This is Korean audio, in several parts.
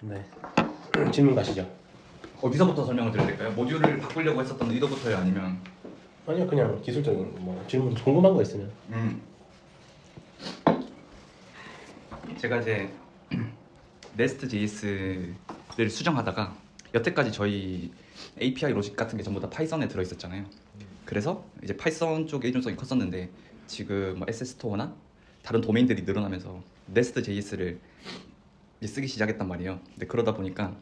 네. 질문 가시죠. 어디서부터 설명을 드려야 될까요? 모듈을 바꾸려고 했었던 의도부터요, 아니면 아니요, 그냥 기술적인 뭐 질문 궁금한 거 있으면. 음. 제가 이제 네스트 JS를 수정하다가 여태까지 저희 API 로직 같은 게 전부 다 파이썬에 들어 있었잖아요. 그래서 이제 파이썬 쪽에 의존성이 컸었는데 지금 뭐 SS토어나 다른 도메인들이 늘어나면서 네스트 JS를 이제 쓰기 시작했단 말이에요. 근데 그러다 보니까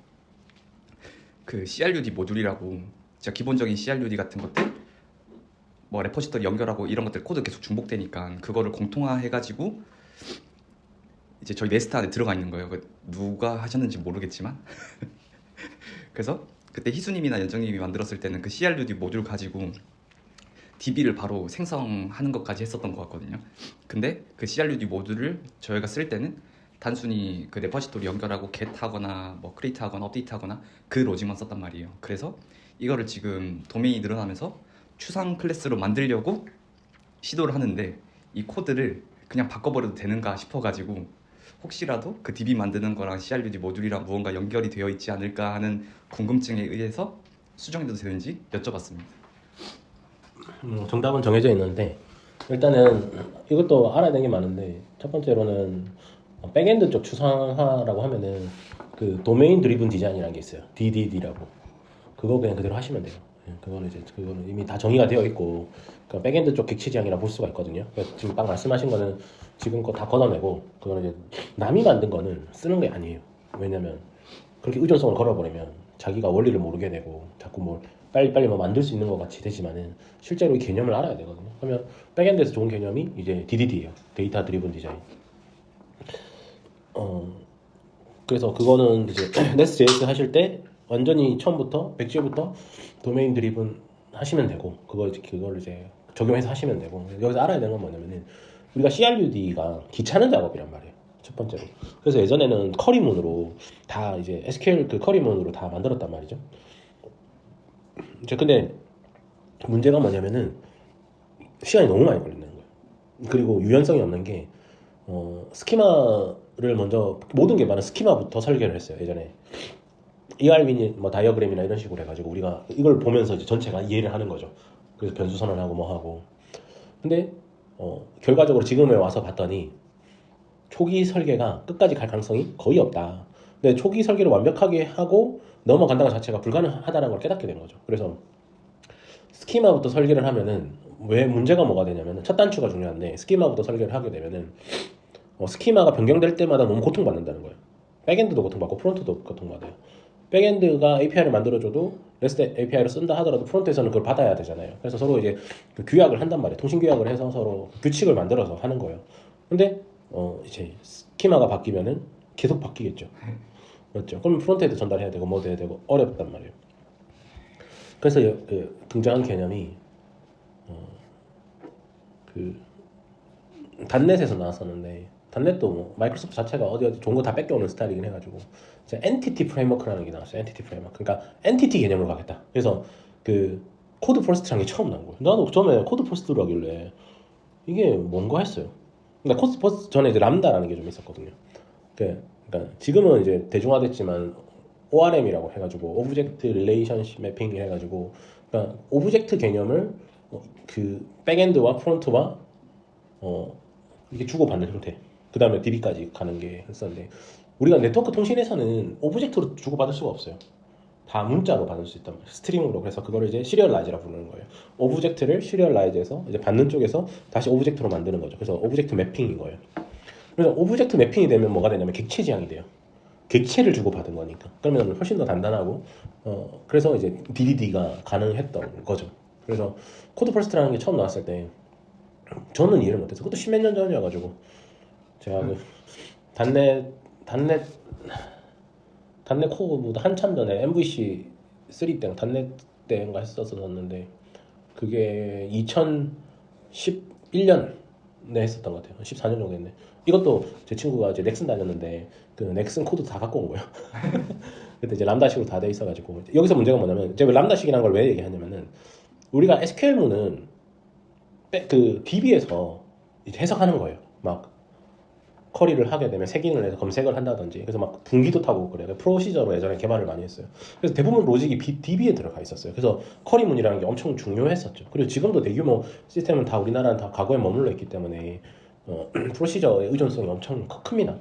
그 CRUD 모듈이라고 진짜 기본적인 CRUD 같은 것들 뭐 레포지터리 연결하고 이런 것들 코드 계속 중복되니까 그거를 공통화해가지고 이제 저희 네스트 안에 들어가 있는 거예요. 그 누가 하셨는지 모르겠지만 그래서 그때 희수님이나 연정님이 만들었을 때는 그 CRUD 모듈 가지고 DB를 바로 생성하는 것까지 했었던 것 같거든요. 근데 그 CRUD 모듈을 저희가 쓸 때는 단순히 그 레퍼지토리 연결하고 get하거나 뭐 create하거나 update하거나 그 로직만 썼단 말이에요. 그래서 이거를 지금 도메인이 늘어나면서 추상 클래스로 만들려고 시도를 하는데 이 코드를 그냥 바꿔버려도 되는가 싶어가지고 혹시라도 그 DB 만드는 거랑 CRUD 모듈이랑 무언가 연결이 되어 있지 않을까 하는 궁금증에 의해서 수정해도 되는지 여쭤봤습니다. 음, 정답은 정해져 있는데 일단은 이것도 알아야 되는 게 많은데 첫 번째로는 백엔드 쪽 추상화라고 하면은 그 도메인 드리븐 디자인이라는 게 있어요. DDD라고. 그거 그냥 그대로 하시면 돼요. 예, 그거는 이제 그거는 이미 다 정의가 되어 있고 그 백엔드 쪽 객체 지향이라 볼 수가 있거든요. 그래서 지금 딱 말씀하신 거는 지금 거 다 걷어내고 그거는 이제 남이 만든 거는 쓰는 게 아니에요. 왜냐면 그렇게 의존성을 걸어버리면 자기가 원리를 모르게 되고 자꾸 뭘 빨리 빨리 뭐 만들 수 있는 것 같이 되지만은 실제로 이 개념을 알아야 되거든요. 그러면 백엔드에서 좋은 개념이 이제 DDD예요. 데이터 드리븐 디자인. 어 그래서 그거는 이제 네스트.js 하실 때 완전히 처음부터 백지부터 도메인 드리븐 하시면 되고 이제 그걸 이제 적용해서 하시면 되고 여기서 알아야 되는 건 뭐냐면은 우리가 CRUD가 귀찮은 작업이란 말이에요. 첫 번째로. 그래서 예전에는 커리문으로 다 이제 SQL 그 커리문으로 다 만들었단 말이죠. 이제 근데 문제가 뭐냐면은 시간이 너무 많이 걸린다는 거예요. 그리고 유연성이 없는 게 어, 스키마 를 먼저 모든 개발은 스키마부터 설계를 했어요 예전에 ERW니 뭐 다이어그램이나 이런 식으로 해가지고 우리가 이걸 보면서 이제 전체가 이해를 하는 거죠. 그래서 변수 선언하고 뭐 하고 근데 어, 결과적으로 지금에 와서 봤더니 초기 설계가 끝까지 갈 가능성이 거의 없다. 근데 초기 설계를 완벽하게 하고 넘어간다는 것 자체가 불가능하다는 걸 깨닫게 된 거죠. 그래서 스키마부터 설계를 하면은 왜 문제가 뭐가 되냐면은 첫 단추가 중요한데 스키마부터 설계를 하게 되면은 어, 스키마가 변경될 때마다 너무 고통받는다는 거예요. 백엔드도 고통받고 프론트도 고통받아요. 백엔드가 API를 만들어줘도 REST API를 쓴다 하더라도 프론트에서는 그걸 받아야 되잖아요. 그래서 서로 이제 그 규약을 한단 말이에요. 통신 규약을 해서 서로 규칙을 만들어서 하는 거예요. 근데 어 이제 스키마가 바뀌면은 계속 바뀌겠죠. 맞죠? 그럼 프론트에도 전달해야 되고 뭐 해야 되고 어렵단 말이에요. 그래서 여- 그 등장한 개념이 어, 그 단넷에서 나왔었는데 단넷도 뭐 마이크로소프트 자체가 어디 어디 좋은 거 다 뺏겨오는 스타일이긴 해가지고 이제 엔티티 프레임워크라는 게 나왔어요. 엔티티 프레임워크. 그러니까 엔티티 개념으로 가겠다. 그래서 그 코드 포스트라는 게 처음 나온 거예요. 나도 처음에 코드 포스트로 하길래 이게 뭔가 했어요. 그러니까 코드 포스트 전에 이제 람다라는 게 좀 있었거든요. 그- 그러니까 지금은 이제 대중화됐지만 ORM이라고 해가지고 오브젝트 릴레이션십 매핑 해가지고 그러니까 오브젝트 개념을 어, 그 백엔드와 프론트와 어 이게 주고받는 형태. 그 다음에 DB까지 가는 게 했었는데 우리가 네트워크 통신에서는 오브젝트로 주고받을 수가 없어요. 다 문자로 받을 수 있단 말이에요. 스트링으로. 그래서 그거를 이제 시리얼라이즈라 부르는 거예요. 오브젝트를 시리얼라이즈해서 이제 받는 쪽에서 다시 오브젝트로 만드는 거죠. 그래서 오브젝트 매핑인 거예요. 그래서 오브젝트 매핑이 되면 뭐가 되냐면 객체 지향이 돼요. 객체를 주고받은 거니까. 그러면 훨씬 더 단단하고 어 그래서 이제 DDD가 가능했던 거죠. 그래서 코드 퍼스트라는 게 처음 나왔을 때 저는 이해를 못했어요. 그것도 십몇 년 전이어가지고 제가 그 단넷 단넷 단넷 코어보다 한참 전에 MVC 3 때가 단넷 때인가 했었었는데 그게 2011년에 했었던 것 같아요. 14년 정도 했네. 이것도 제 친구가 이제 넥슨 다녔는데 그 넥슨 코드 다 갖고 온 거예요. 그때 이제 람다식으로 다 돼 있어가지고 여기서 문제가 뭐냐면 제가 왜 람다식이라는 걸 왜 얘기하냐면은 우리가 SQL문은 그 DB에서 해석하는 거예요. 막 커리를 하게 되면 색인을 해서 검색을 한다든지 그래서 막 분기도 타고 그래요. 프로시저로 예전에 개발을 많이 했어요. 그래서 대부분 로직이 DB에 들어가 있었어요. 그래서 커리문이라는 게 엄청 중요했었죠. 그리고 지금도 대규모 시스템은 다 우리나라는 다 과거에 머물러 있기 때문에 어, 프로시저의 의존성이 엄청 크- 큽니다.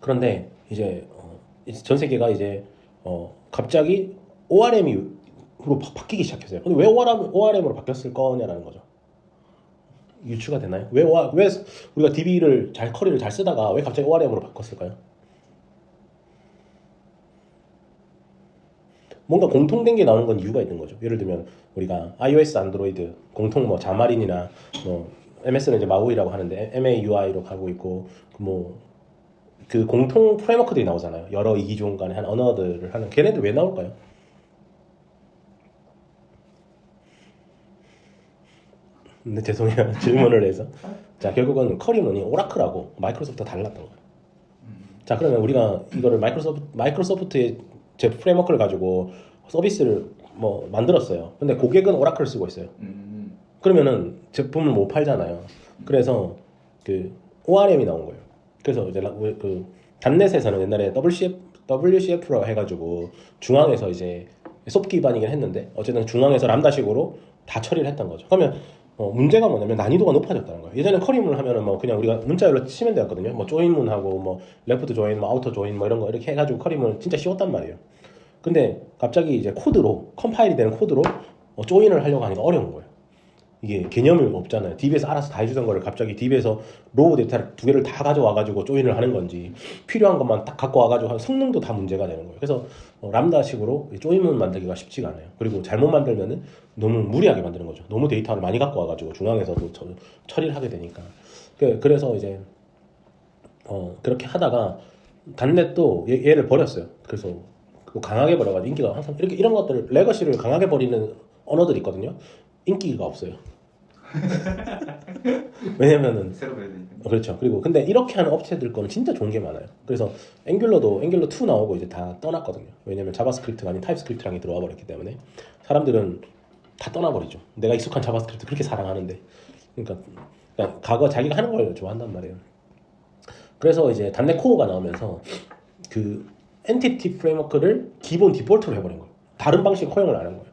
그런데 이제, 어, 전 세계가 이제 어, 갑자기 ORM으로 바뀌기 시작했어요. 근데 왜 ORM, ORM으로 바뀌었을 거냐라는 거죠. 유추가 되나요? 왜, 와- 왜 우리가 DB를 잘 커리를 잘 쓰다가 왜 갑자기 ORM으로 바꿨을까요? 뭔가 공통된 게 나오는 건 이유가 있는 거죠. 예를 들면 우리가 iOS, 안드로이드 공통 뭐 자마린이나 뭐 MS는 이제 마우이라고 하는데 MAUI로 가고 있고 뭐 그 공통 프레임워크들이 나오잖아요. 여러 이기종 간의 한 언어들을 하는 걔네들 왜 나올까요? 네 죄송해요 질문을 해서 자 결국은 커리문이 오라클하고 마이크로소프트가 달랐던 거예요. 자 그러면 우리가 이거를 마이크로소프트 마이크로소프트의 제 프레임워크를 가지고 서비스를 뭐 만들었어요. 근데 고객은 오라클 쓰고 있어요. 음. 그러면은 제품을 못 팔잖아요. 그래서 그 ORM이 나온 거예요. 그래서 이제 라- 그 단넷에서는 옛날에 WCF WCF라고 해가지고 중앙에서 이제 솝 기반이긴 했는데 어쨌든 중앙에서 람다식으로 다 처리를 했던 거죠. 그러면 어, 문제가 뭐냐면 난이도가 높아졌다는 거예요. 예전에 커리문을 하면은 뭐 그냥 우리가 문자열로 치면 되었거든요. 뭐 조인문하고 뭐 레프트 조인, 뭐 아우터 조인 뭐 이런 거 이렇게 해가지고 커리문을 진짜 쉬웠단 말이에요. 근데 갑자기 이제 코드로 컴파일이 되는 코드로 어, 조인을 하려고 하니까 어려운 거예요. 이게 개념이 없잖아요. DB에서 알아서 다 해주던 거를 갑자기 DB에서 로우 데이터를 두 개를 다 가져와가지고 조인을 하는 건지 필요한 것만 딱 갖고 와가지고 성능도 다 문제가 되는 거예요. 그래서 어, 람다식으로 조인문 만들기가 쉽지가 않아요. 그리고 잘못 만들면은 너무 무리하게 만드는 거죠. 너무 데이터를 많이 갖고 와가지고 중앙에서도 처, 처리를 하게 되니까. 그- 그래서 이제 어, 그렇게 하다가 단넷도 얘, 얘를 버렸어요. 그래서 그거 강하게 버려가지고 인기가 항상 이렇게 이런 것들 레거시를 강하게 버리는 언어들이 있거든요. 인기가 없어요. 왜냐면은 새로 배야 되니까. 어, 그렇죠. 그리고 근데 이렇게 하는 업체들 거는 진짜 좋은 게 많아요. 그래서 앵귤러도 앵귤러 2 나오고 이제 다 떠났거든요. 왜냐면 자바스크립트가 아닌 타입스크립트랑이 들어와 버렸기 때문에 사람들은 다 떠나버리죠. 내가 익숙한 자바스크립트 그렇게 사랑하는데, 그러니까, 그러니까 과거 자기가 하는 걸 좋아한단 말이에요. 그래서 이제 단넷 코어가 나오면서 그 엔티티 프레임워크를 기본 디폴트로 해버린 거예요. 다른 방식 허용을 안 한 거예요.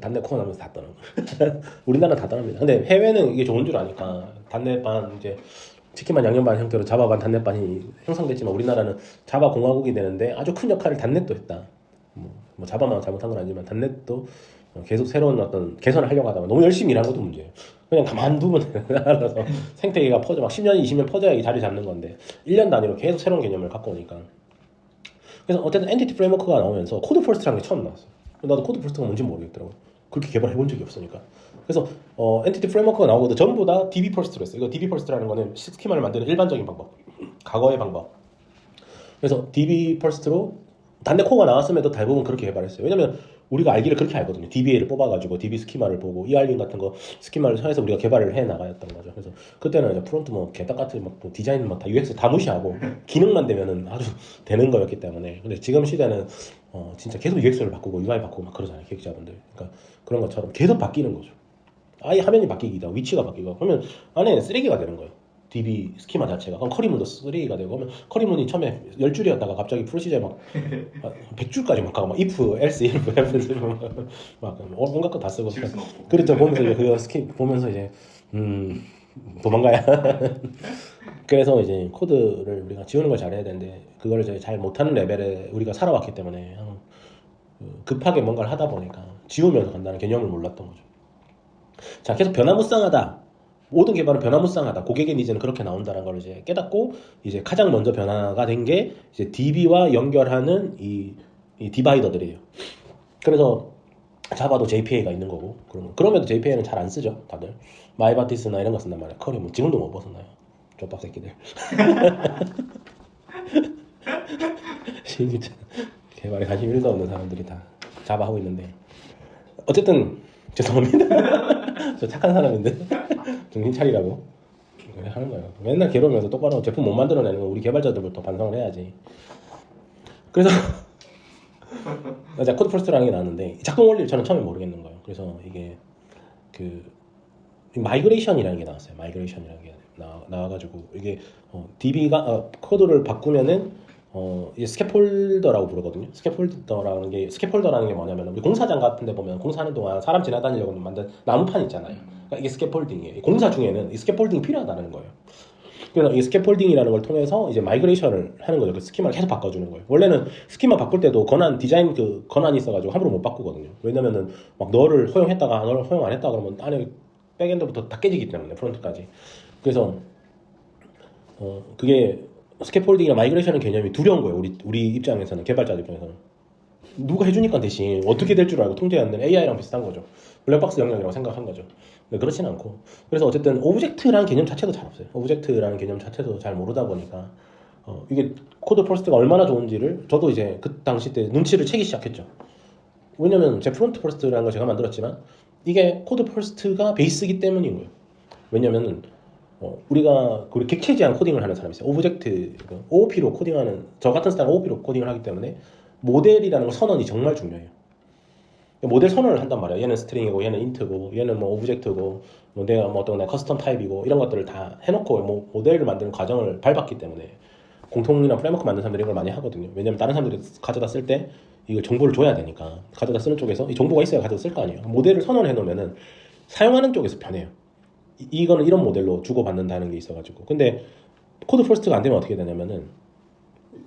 단넷 코어 나면서 다 떠난 거예요. 우리나라는 다 떠납니다. 근데 해외는 이게 좋은 줄 아니까 단넷반 이제 치킨반 양념반 형태로 자바반 단넷반이 형성됐지만 우리나라는 자바 공화국이 되는데 아주 큰 역할을 단넷도 했다. 뭐, 뭐 자바만 잘못한 건 아니지만 단넷도 계속 새로운 어떤 개선을 하려고 하다가 너무 열심히 일한 것도 문제예요. 그냥 가만두면 알아서 생태계가 퍼져 막 10년, 20년 퍼져야 이 자리 잡는 건데 1년 단위로 계속 새로운 개념을 갖고 오니까 그래서 어쨌든 엔티티 프레임워크가 나오면서 코드 퍼스트라는 게 처음 나왔어요. 나도 코드 퍼스트가 뭔지 모르겠더라고. 그렇게 개발해 본 적이 없으니까. 그래서 어, 엔티티 프레임워크가 나오고도 전부 다 DB 퍼스트로 했어요. 이거 DB 퍼스트라는 거는 스키마를 만드는 일반적인 방법. 과거의 방법. 그래서 DB 퍼스트로 단내 코어가 나왔음에도 대부분 그렇게 개발했어요. 왜냐면 우리가 알기를 그렇게 알거든요. DBA를 뽑아가지고 DB 스키마를 보고 ER링 같은 거 스키마를 해서 우리가 개발을 해 나가였던 거죠. 그래서 그때는 이제 프론트 뭐 개딱 같은 뭐 디자인 뭐다 UX 다 무시하고 기능만 되면은 아주 되는 거였기 때문에. 근데 지금 시대는 어 진짜 계속 UX를 바꾸고 UI 바꾸고 막 그러잖아요. 기획자분들. 그러니까 그런 것처럼 계속 바뀌는 거죠. 아예 화면이 바뀌기다, 위치가 바뀌고 그러면 안에 쓰레기가 되는 거예요. DB 스키마 자체가 그럼 커리문도 쓰레기가 되고 그러면 커리문이 처음에 10줄이었다가 갑자기 프로시저에 막 100줄까지 막 가고 막 if, else, if, else 막, 막 온갖 거 다 쓰고 없고. 그렇죠 보면서 이제 그거 스키 보면서 이제 음 도망가야 그래서 이제 코드를 우리가 지우는 걸 잘해야 되는데 그걸 이제 잘 못하는 레벨에 우리가 살아왔기 때문에 어, 그 급하게 뭔가를 하다 보니까 지우면서 간다는 개념을 몰랐던 거죠. 자 계속 변화무쌍하다. 모든 개발은 변화무쌍하다. 고객의 니즈는 그렇게 나온다는 걸 이제 깨닫고 이제 가장 먼저 변화가 된 게 이제 DB와 연결하는 이, 이 디바이더들이에요. 그래서 자바도 JPA가 있는 거고 그러면 그럼에도 JPA는 잘 안 쓰죠 다들. 마이바티스나 이런 거 쓴단 말이야 커리 뭐 지금도 못 벗어나요? 족밥 새끼들. 진짜 개발에 관심 1도 없는 사람들이 다 자바 하고 있는데. 어쨌든 죄송합니다 저 착한 사람인데 정신 차리라고 하는 거예요 맨날 괴로우면서 똑바로 제품 못 만들어내는 거 우리 개발자들부터 반성을 해야지 그래서 제가 코드 퍼스트라는 게 나왔는데 이 작동 원리를 저는 처음에 모르겠는 거예요. 그래서 이게 그 마이그레이션이라는 게 나왔어요. 마이그레이션이라는 게 나, 나와가지고 이게 어, DB가 어, 코드를 바꾸면은 어, 이게 스캐폴더라고 부르거든요. 스캐폴더라는 게 스캐폴더라는 게 뭐냐면 우리 공사장 같은데 보면 공사하는 동안 사람 지나다니려고 만든 나무판 있잖아요. 그러니까 이게 스캐폴딩이에요. 공사 중에는 이 스캐폴딩이 필요하다는 거예요. 그래서 이 스캐폴딩이라는 걸 통해서 이제 마이그레이션을 하는 거죠. 그 스키마를 계속 바꿔주는 거예요. 원래는 스키마 바꿀 때도 권한 디자인 그 권한이 있어가지고 함부로 못 바꾸거든요. 왜냐면은 막 너를 허용했다가 너를 허용 안 했다 그러면 안에 백엔드부터 다 깨지기 때문에 프론트까지. 그래서 어 그게 스캐폴딩이나 마이그레이션의 개념이 두려운 거예요. 우리 우리 입장에서는 개발자들 입장에서는 누가 해주니까 대신 어떻게 될 줄 알고 통제하는 AI랑 비슷한 거죠. 블랙박스 영역이라고 생각한 거죠. 그렇진 않고 그래서 어쨌든 오브젝트라는 개념 자체도 잘 없어요. 오브젝트라는 개념 자체도 잘 모르다 보니까 어, 이게 코드 퍼스트가 얼마나 좋은지를 저도 이제 그 당시 때 눈치를 채기 시작했죠. 왜냐면 제 프론트 퍼스트라는 걸 제가 만들었지만 이게 코드 퍼스트가 베이스이기 때문인 거예요. 왜냐면은 어, 우리가 그 객체 제한 코딩을 하는 사람이 있어요. 오브젝트 그 OOP로 코딩하는 저 같은 스타일은 OOP로 코딩을 하기 때문에 모델이라는 걸 선언이 정말 중요해요. 모델 선언을 한단 말이야. 얘는 스트링이고, 얘는 인트고, 얘는 뭐 오브젝트고, 뭐 내가 뭐 어떤 내 커스텀 타입이고 이런 것들을 다 해놓고 뭐 모델을 만드는 과정을 밟았기 때문에 공통이나 프레임워크 만드는 사람들이 이걸 많이 하거든요. 왜냐면 다른 사람들이 가져다 쓸 때 이거 정보를 줘야 되니까 가져다 쓰는 쪽에서 이 정보가 있어야 가져다 쓸 거 아니에요. 모델을 선언해 놓으면은 사용하는 쪽에서 편해요. 이, 이거는 이런 모델로 주고받는다는 게 있어가지고. 근데 코드 퍼스트가 안 되면 어떻게 되냐면은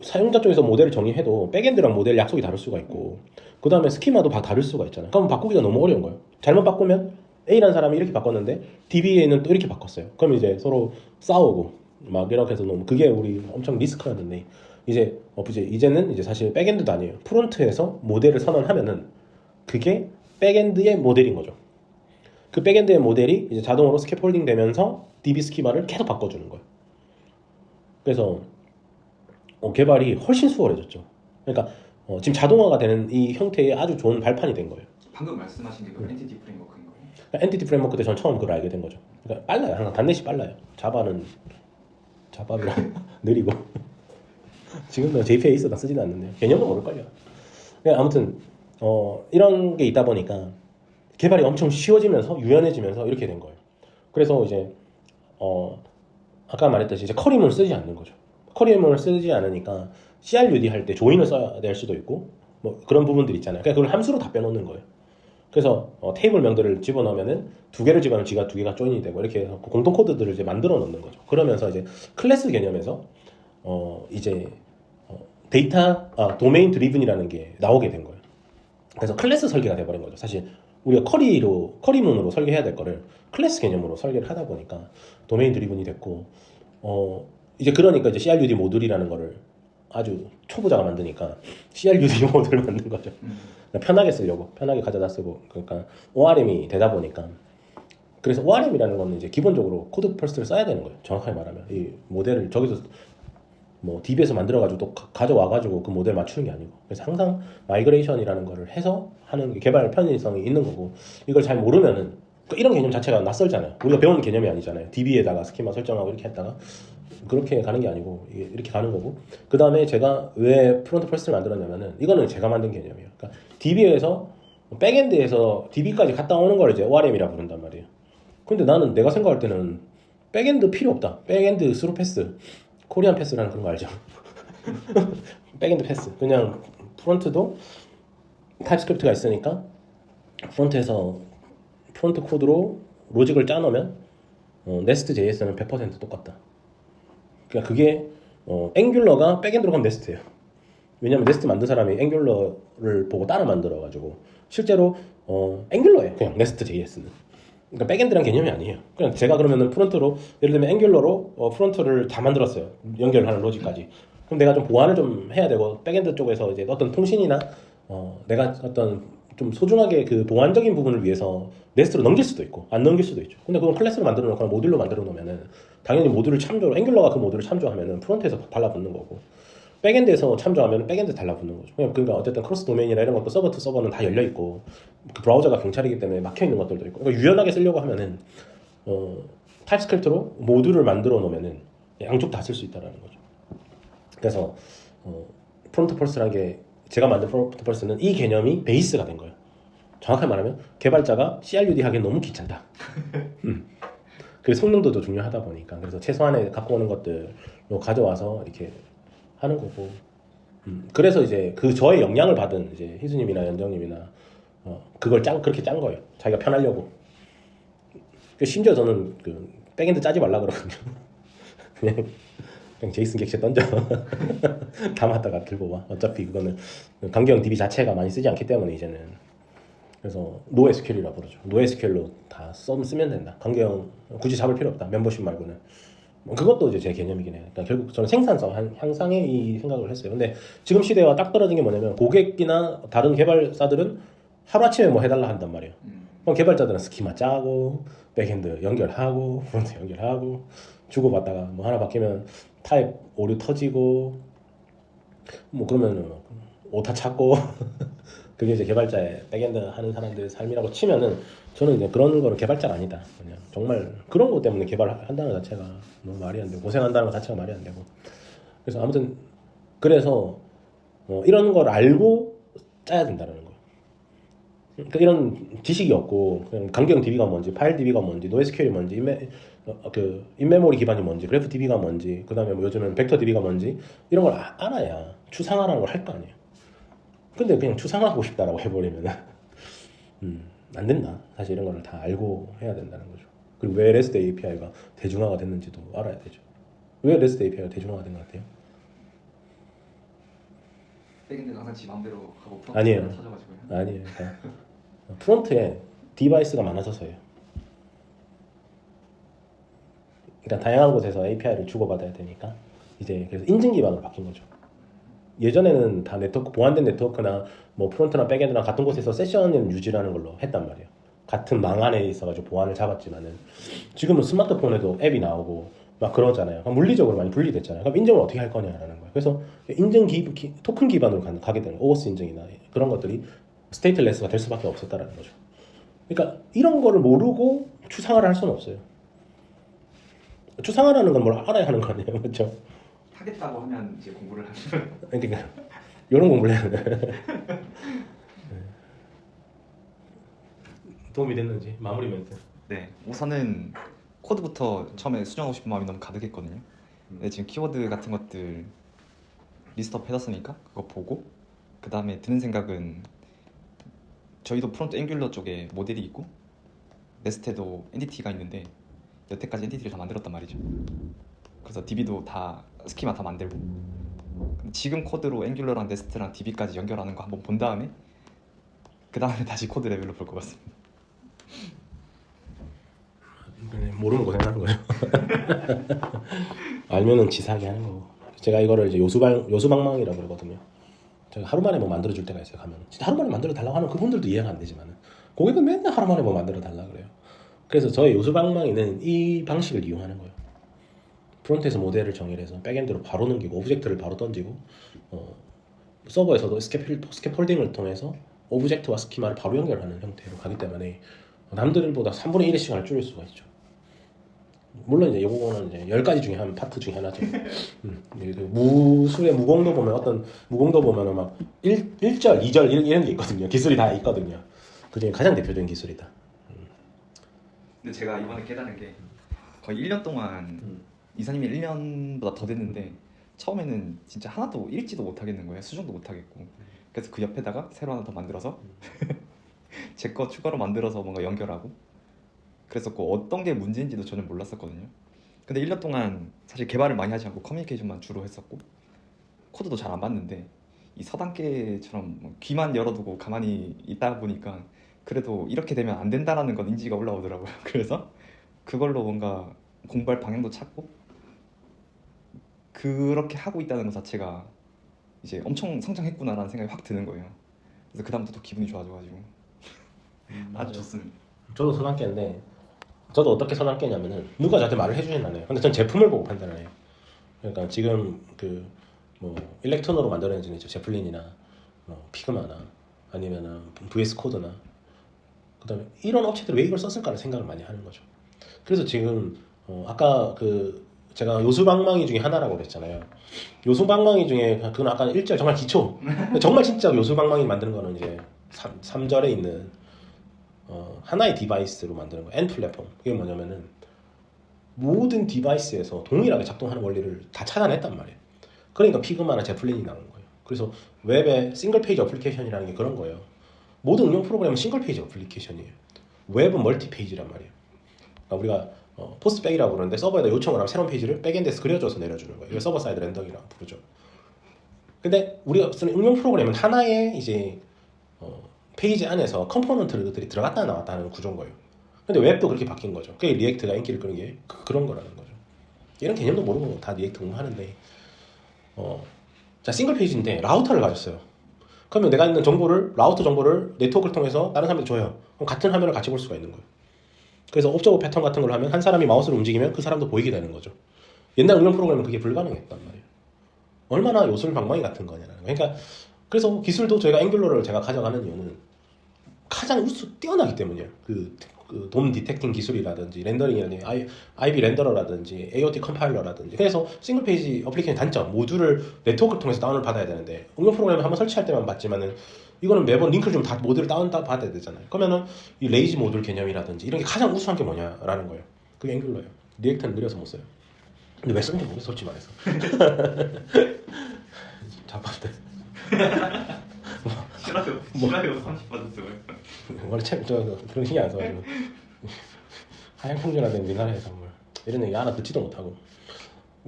사용자 쪽에서 모델을 정의해도 백엔드랑 모델 약속이 다를 수가 있고 그 다음에 스키마도 다 다를 수가 있잖아요. 그럼 바꾸기가 너무 어려운 거예요. 잘못 바꾸면 A라는 사람이 이렇게 바꿨는데 DBA는 또 이렇게 바꿨어요. 그럼 이제 서로 싸우고 막 이렇게 해서 너무 그게 우리 엄청 리스크였는데 이제 어 이제 이제는 이제 사실 백엔드도 아니에요. 프론트에서 모델을 선언하면은 그게 백엔드의 모델인 거죠. 그 백엔드의 모델이 이제 자동으로 스캐폴딩 되면서 DB 스키마를 계속 바꿔주는 거예요. 그래서 어, 개발이 훨씬 수월해졌죠. 그러니까 어, 지금 자동화가 되는 이 형태의 아주 좋은 발판이 된 거예요. 방금 말씀하신 게그 엔티티 프레임워크인 거예요? 그러니까 엔티티 프레임워크 때 전 처음 그걸 알게 된 거죠. 그러니까 빨라요. 항상 단넷이 빨라요. 자바는 자바비랑 느리고 지금도 JPA 있어도 쓰지는 않는데 개념도 모를걸요. 아무튼 어, 이런 게 있다 보니까 개발이 엄청 쉬워지면서 유연해지면서 이렇게 된 거예요. 그래서 이제 어, 아까 말했듯이 이제 커리문을 쓰지 않는 거죠. 커리문을 쓰지 않으니까 CRUD 할 때 조인을 써야 될 수도 있고 뭐 그런 부분들 있잖아요. 그러니까 그걸 함수로 다 빼놓는 거예요. 그래서 어, 테이블 명들을 집어넣으면은 두 개를 집어넣으면 지가 두 개가 조인이 되고 이렇게 해서 공통 코드들을 이제 만들어 놓는 거죠. 그러면서 이제 클래스 개념에서 어 이제 어, 데이터 아, 도메인 드리븐이라는 게 나오게 된 거예요. 그래서 클래스 설계가 돼버린 거죠. 사실 우리가 커리로 커리문으로 설계해야 될 거를 클래스 개념으로 설계를 하다 보니까 도메인 드리븐이 됐고 어 이제 그러니까 이제 CRUD 모듈이라는 거를 아주 초보자가 만드니까 CRUD 모듈을 만든 거죠. 그냥 편하게 쓰려고 편하게 가져다 쓰고 그러니까 ORM이 되다 보니까 그래서 ORM이라는 거는 이제 기본적으로 코드 퍼스트를 써야 되는 거예요. 정확하게 말하면 이 모델을 저기서 뭐 DB에서 만들어가지고 또 가- 가져와가지고 그 모델 맞추는 게 아니고 그래서 항상 마이그레이션이라는 거를 해서 하는 게 개발 편의성이 있는 거고 이걸 잘 모르면은 그 이런 개념 자체가 낯설잖아요. 우리가 배운 개념이 아니잖아요. DB에다가 스키마 설정하고 이렇게 했다가 그렇게 가는 게 아니고 이렇게 가는 거고 그 다음에 제가 왜 프론트 퍼스트를 만들었냐면은 이거는 제가 만든 개념이에요. 그러니까 DB에서 백엔드에서 DB까지 갔다 오는 걸 이제 ORM이라 부른단 말이에요. 근데 나는 내가 생각할 때는 백엔드 필요 없다. 백엔드 스루 패스, 코리안 패스라는 그런 거 알죠? 백엔드 패스. 그냥 프론트도 타입스크립트가 있으니까 프론트에서 프론트 코드로 로직을 짜놓으면 어, 네스트 JS는 100% 똑같다. 그러니까 그게 어, 앵귤러가 백엔드로 가면 네스트예요. 왜냐면 네스트 만든 사람이 앵귤러를 보고 따라 만들어가지고 실제로 어, 앵귤러예요. 그냥 네스트 JS는. 그러니까 백엔드란 개념이 아니에요. 그냥 제가 그러면은 프론트로 예를 들면 앵귤러로 어, 프론트를 다 만들었어요. 연결하는 로직까지. 그럼 내가 좀 보완을 좀 해야 되고 백엔드 쪽에서 이제 어떤 통신이나 어, 내가 어떤 좀 소중하게 그 보완적인 부분을 위해서 네스트로 넘길 수도 있고 안 넘길 수도 있죠. 근데 그건 클래스로 만들어 놓거나 모듈로 만들어 놓으면은 당연히 모듈을 참조 앵귤러가 그 모듈을 참조하면은 프론트에서 달라붙는 거고 백엔드에서 참조하면 백엔드 달라붙는 거죠. 그러니까 어쨌든 크로스 도메인이나 이런 것도 서버 투 서버는 다 열려 있고 그 브라우저가 경찰이기 때문에 막혀 있는 것들도 있고 그러니까 유연하게 쓰려고 하면은 어, 타입스크립트로 모듈을 만들어 놓으면은 양쪽 다 쓸 수 있다라는 거죠. 그래서 어, 프론트 펄스라는 게 제가 만든 프론트 펄스는 이 개념이 베이스가 된 거예요. 정확하게 말하면 개발자가 CRUD 하기엔 너무 귀찮다. 음. 그리고 성능도 또 중요하다 보니까 그래서 최소한의 갖고 오는 것들로 가져와서 이렇게 하는 거고. 음, 그래서 이제 그 저의 영향을 받은 이제 희수님이나 연정님이나 어, 그걸 짠 그렇게 짠 거예요. 자기가 편하려고. 그 심지어 저는 그 백엔드 짜지 말라 그러거든요. 그냥 그냥 제이슨 객체 던져. 담았다가 들고 와. 어차피 그거는 강경 DB 자체가 많이 쓰지 않기 때문에 이제는. 그래서 노에스큐이라 부르죠. 노에스큐로 다 써, 쓰면 된다. 강경 굳이 잡을 필요 없다. 멤버십 말고는. 뭐 그것도 이제 제 개념이긴 해요. 그러니까 결국 저는 생산성 한- 향상에 이 생각을 했어요. 근데 지금 시대와 딱 떨어진 게 뭐냐면 고객이나 다른 개발사들은 하루아침에 뭐 해달라 한단 말이에요. 음. 그럼 개발자들은 스키마 짜고 백엔드 연결하고 프론트 연결하고 주고받다가 뭐 하나 바뀌면 타입 오류 터지고 뭐 그러면은 뭐 오타 찾고 그게 이제 개발자의 백엔드 하는 사람들의 삶이라고 치면은 저는 이제 그런 거는 개발자가 아니다 그냥 정말 그런 것 때문에 개발한다는 것 자체가 너무 말이 안 되고 고생한다는 것 자체가 말이 안 되고 그래서 아무튼 그래서 어, 이런 걸 알고 짜야 된다는 거예요. 그러니까 이런 지식이 없고 그냥 강경 DB가 뭔지, 파일 DB가 뭔지, 노에스QL이 뭔지, 인메, 어, 그 인메모리 기반이 뭔지, 그래프 DB가 뭔지, 그 다음에 뭐 요즘은 벡터 DB가 뭔지 이런 걸 아- 알아야 추상화라는 걸 할 거 아니에요. 근데 그냥 추상화하고 싶다라고 해버리면은 음, 안 된다. 사실 이런 걸다 알고 해야 된다는 거죠. 그리고 왜 REST API가 대중화가 됐는지도 알아야 되죠. 왜 REST API가 대중화가 된 것 같아요? 백엔드가 항상 지 마음대로 하고 아니에요. 찾아가지고요. 아니에요. 그러니까 프론트에 디바이스가 많아져서예요. 그러니까 다양한 곳에서 API를 주고받아야 되니까 이제 그래서 인증 기반으로 바뀐 거죠. 예전에는 다 네트워크 보안된 네트워크나 뭐 프론트나 백엔드나 같은 곳에서 세션을 유지하는 걸로 했단 말이에요. 같은 망 안에 있어가지고 보안을 잡았지만은 지금은 스마트폰에도 앱이 나오고 막 그러잖아요. 물리적으로 많이 분리됐잖아요. 그럼 인증을 어떻게 할 거냐라는 거예요. 그래서 인증 기, 기- 토큰 기반으로 가, 가게 되는 오버스 인증이나 그런 것들이 스테이트레스가 될 수밖에 없었다라는 거죠. 그러니까 이런 거를 모르고 추상화를 할 수는 없어요. 추상화라는 건 뭘 알아야 하는 거 아니에요, 그렇죠? 하겠다고 하면 이제 공부를 하면 그러니까 이런 공부를 해야 돼. 도움이 됐는지 마무리 멘트. 네 우선은 코드부터 처음에 수정하고 싶은 마음이 너무 가득했거든요. 근데 지금 키워드 같은 것들 리스트업 해놨으니까 그거 보고 그 다음에 드는 생각은 저희도 프론트 앵귤러 쪽에 모델이 있고 네스트에도 엔티티가 있는데 여태까지 엔티티를 다 만들었단 말이죠. 그래서 DB도 다 스키마 다 만들고 지금 코드로 앵귤러랑 네스트랑 DB까지 연결하는 거 한번 본 다음에 그 다음에 다시 코드 레벨로 볼 것 같습니다. 모르면 고생하는 거예요. 알면은 지사하게 하는 거고. 제가 이거를 이제 요수방 요수방망이라고 그러거든요. 제가 하루 만에 뭐 만들어 줄 때가 있어요. 가면 진짜 하루 만에 만들어 달라고 하는 그분들도 이해가 안 되지만은 고객은 맨날 하루 만에 뭐 만들어 달라 그래요. 그래서 저의 요수방망이는 이 방식을 이용하는 거예요. 프론트에서 모델을 정의해서 백엔드로 바로 넘기고 오브젝트를 바로 던지고 어, 서버에서도 스캐폴, 스캐폴딩을 통해서 오브젝트와 스키마를 바로 연결하는 형태로 가기 때문에 남들보다 3분의 1의 시간을 줄일 수가 있죠. 물론 이제 이거는 이제 열 가지 중에 한 파트 중에 하나죠. 음, 이제 그 무술의 무공도 보면 어떤 무공도 보면은 막 1, 1절, 2절 이런, 이런 게 있거든요. 기술이 다 있거든요. 그 중에 가장 대표적인 기술이다. 근데 제가 이번에 깨달은 게 거의 1년 동안 음. 이사님이 1년보다 더 됐는데 처음에는 진짜 하나도 읽지도 못하겠는 거예요. 수정도 못하겠고. 그래서 그 옆에다가 새로 하나 더 만들어서 제 거 추가로 만들어서 뭔가 연결하고 그랬었고 어떤 게 문제인지도 저는 몰랐었거든요. 근데 1년 동안 사실 개발을 많이 하지 않고 커뮤니케이션만 주로 했었고 코드도 잘 안 봤는데 이 서당계처럼 뭐 귀만 열어두고 가만히 있다 보니까 그래도 이렇게 되면 안 된다라는 건 인지가 올라오더라고요. 그래서 그걸로 뭔가 공부할 방향도 찾고 그렇게 하고 있다는 것 자체가 이제 엄청 성장했구나라는 생각이 확 드는 거예요. 그래서 그 다음부터 또 기분이 좋아져가지고 아주 좋습니다. 저도 선악계인데 저도 어떻게 선악계냐면은 누가 저한테 말을 해주진 않아요. 근데 전 제품을 보고 판단을 해요. 그러니까 지금 그 뭐 일렉트론으로 만들어내진 있죠. 제플린이나 뭐 피그마나 아니면은 VS 코드나 그다음에 이런 업체들이 왜 이걸 썼을까를 생각을 많이 하는 거죠. 그래서 지금 어 아까 그 제가 요수방망이 중에 하나라고 그랬잖아요. 요수방망이 중에 그건 아까 1절 정말 기초. 정말 진짜 요수방망이 만드는 거는 이제 3, 3절에 있는 어, 하나의 디바이스로 만드는 거, N 플랫폼. 이게 뭐냐면은 모든 디바이스에서 동일하게 작동하는 원리를 다 찾아냈단 말이에요. 그러니까 피그마나 제플린이 나온 거예요. 그래서 웹의 싱글 페이지 어플리케이션이라는 게 그런 거예요. 모든 응용 프로그램은 싱글 페이지 어플리케이션이에요. 웹은 멀티 페이지란 말이에요. 그러니까 우리가 어, 포스백이라고 그러는데 서버에다 요청을 하면 새로운 페이지를 백엔드에서 그려줘서 내려주는 거예요. 이걸 서버 사이드 렌더링이라고 부르죠. 근데 우리가 쓰는 응용 프로그램은 하나의 이제 어, 페이지 안에서 컴포넌트들이 들어갔다 나왔다 하는 구조인 거예요. 근데 웹도 그렇게 바뀐 거죠. 그게 리액트가 인기를 끄는 게 그- 그런 거라는 거죠. 이런 개념도 모르고 다 리액트 공부하는데 어, 자 싱글 페이지인데 라우터를 가졌어요. 그러면 내가 있는 정보를 라우터 정보를 네트워크를 통해서 다른 사람한테 줘요. 그럼 같은 화면을 같이 볼 수가 있는 거예요. 그래서 옵저버 패턴 같은 걸 하면 한 사람이 마우스를 움직이면 그 사람도 보이게 되는 거죠. 옛날 응용 프로그램은 그게 불가능했단 말이에요. 얼마나 요술 방망이 같은 거냐는 거예요. 그러니까 그래서 기술도 저희가 앵귤러를 제가 가져가는 이유는 가장 우수 뛰어나기 때문이에요. 그, 그 돔 디텍팅 기술이라든지 렌더링이라든지 아이, 아이비 렌더러라든지 AOT 컴파일러라든지 그래서 싱글 페이지 어플리케이션 단점 모듈을 네트워크를 통해서 다운을 받아야 되는데 응용 프로그램을 한번 설치할 때만 받지만은 이거는 매번 링크를 좀 다 모듈을 다운 받아야 되잖아요. 그러면은 이 레이지 모듈 개념이라든지 이런 게 가장 우수한 게 뭐냐라는 거예요. 그게 앵귤러예요. 리액트는 느려서 못 써요. 근데 왜 쓰는지 모르겠어 솔직히 말해서. 잡았대. 싫어요. 싫어요. 30% 원래 참, 저, 그런 신경 안 써가지고 하향 평준화된 우리나라의 선물 이런 얘기 하나 듣지도 못하고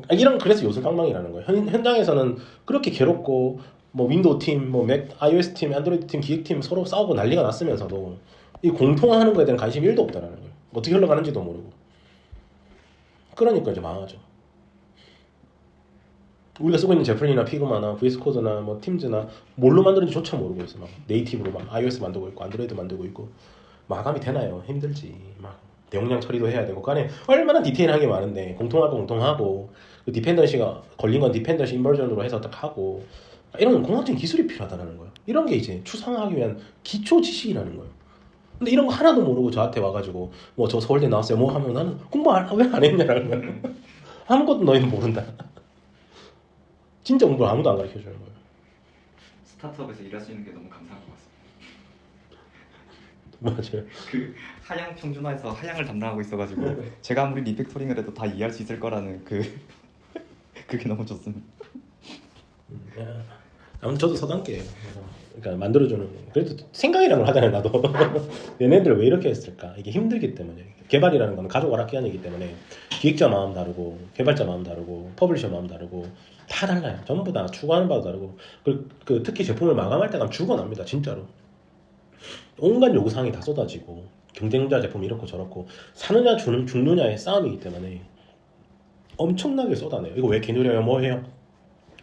아, 이런 그래서 요술 방망이라는 거예요 현, 현장에서는 그렇게 괴롭고 뭐 윈도우 팀, 뭐 맥, iOS 팀, 안드로이드 팀, 기획팀 서로 싸우고 난리가 났으면서도 이 공통화하는 거에 대한 관심이 1도 없다라는 거예요. 어떻게 흘러가는지도 모르고. 그러니까 이제 망하죠. 우리가 쓰고 있는 제플린이나 피그마나 VS 코드나 뭐 팀즈나 뭘로 만드는지조차 모르고 있어. 막 네이티브로 막 iOS 만들고 있고 안드로이드 만들고 있고 마감이 되나요? 힘들지. 막 대용량 처리도 해야 되고 그 안에 얼마나 디테일한 게 많은데 공통할 거 공통하고 그 디펜던시가 걸린 건 디펜던시 인버전으로 해서 딱 하고 이런 공학적인 기술이 필요하다는 거예요. 이런 게 이제 추상하기 위한 기초 지식이라는 거예요. 근데 이런 거 하나도 모르고 저한테 와가지고 뭐 저 서울대 나왔어요. 뭐 하면 나는 공부 왜 안 했냐라는 거예요. 아무것도 너희는 모른다. 진짜 공부를 아무도 안 가르쳐 주는 거예요. 스타트업에서 일할 수 있는 게 너무 감사한 것 같습니다. 맞아요. 그 하향 평준화에서 하향을 담당하고 있어가지고 네. 제가 아무리 리팩토링을 해도 다 이해할 수 있을 거라는 그 그게 너무 좋습니다. 야, 아무튼 저도 서당계예요. 그러니까 만들어주는 그래도 생각이라는 걸 하잖아요 나도. 얘네들 왜 이렇게 했을까? 이게 힘들기 때문에. 개발이라는 건 가족 오락기 한이기 때문에 기획자 마음 다르고 개발자 마음 다르고 퍼블리셔 마음 다르고 다 달라요. 전부 다 추구하는 바도 다르고. 그, 그 특히 제품을 마감할 때 가면 죽어납니다 진짜로. 온갖 요구사항이 다 쏟아지고 경쟁자 제품 이렇고 저렇고 사느냐 주는 죽느냐의 싸움이기 때문에 엄청나게 쏟아내요. 이거 왜 개느려요? 뭐 해요?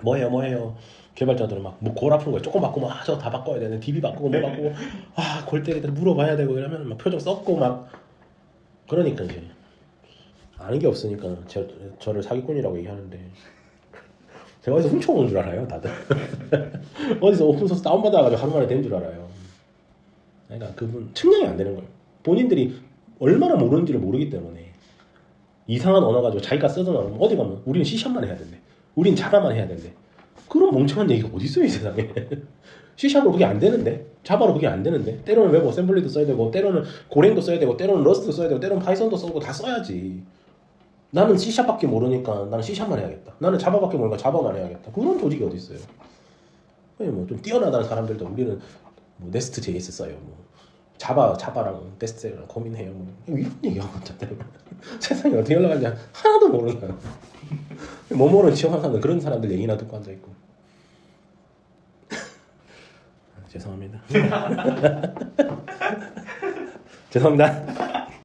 뭐 해요? 뭐 해요 개발자들은 막 뭐 골 아픈 거예요. 조금 바꾸면 아 저거 다 바꿔야 되는 DB 바꾸고 뭐 바꾸고. 아 골 때리다 물어봐야 되고 이러면 막 표정 썩고 막 그러니까 이제. 아는 게 없으니까 제, 저를 사기꾼이라고 얘기하는데. 제가 어디서 훔쳐온 줄 알아요 다들? 어디서 오픈소스 다운받아가지고 하루 만에 된 줄 알아요. 그러니까 그분 측량이 안 되는 거예요. 본인들이 얼마나 모르는지를 모르기 때문에 이상한 언어 가지고 자기가 쓰던 언어 어디 가면 우리는 C샵만 해야 된대. 우린 자바만 해야 된대 그런 멍청한 얘기가 어디 있어요 이 세상에? C샵으로 그게 안 되는데? 자바로 그게 안 되는데? 때로는 웹 어셈블리도 써야 되고 때로는 고랭도 써야 되고 때로는 러스트도 써야 되고 때로는 파이썬도 써고 다 써야지. 나는 C샵밖에 모르니까 나는 C샵만 해야겠다. 나는 자바밖에 모르니까 자바만 해야겠다. 그런 조직이 어디 있어요? 뭐좀 뛰어나다는 사람들도 우리는 뭐 네스트 JS 써요 뭐 자바 자바랑 네스트랑 고민해요. 뭐 이런 얘기하고 있잖아요. 세상이 어떻게 흘러가는지 하나도 사람 뭐 모르는 지원하는 그런 사람들 얘기나 듣고 앉아 있고. 죄송합니다. 죄송합니다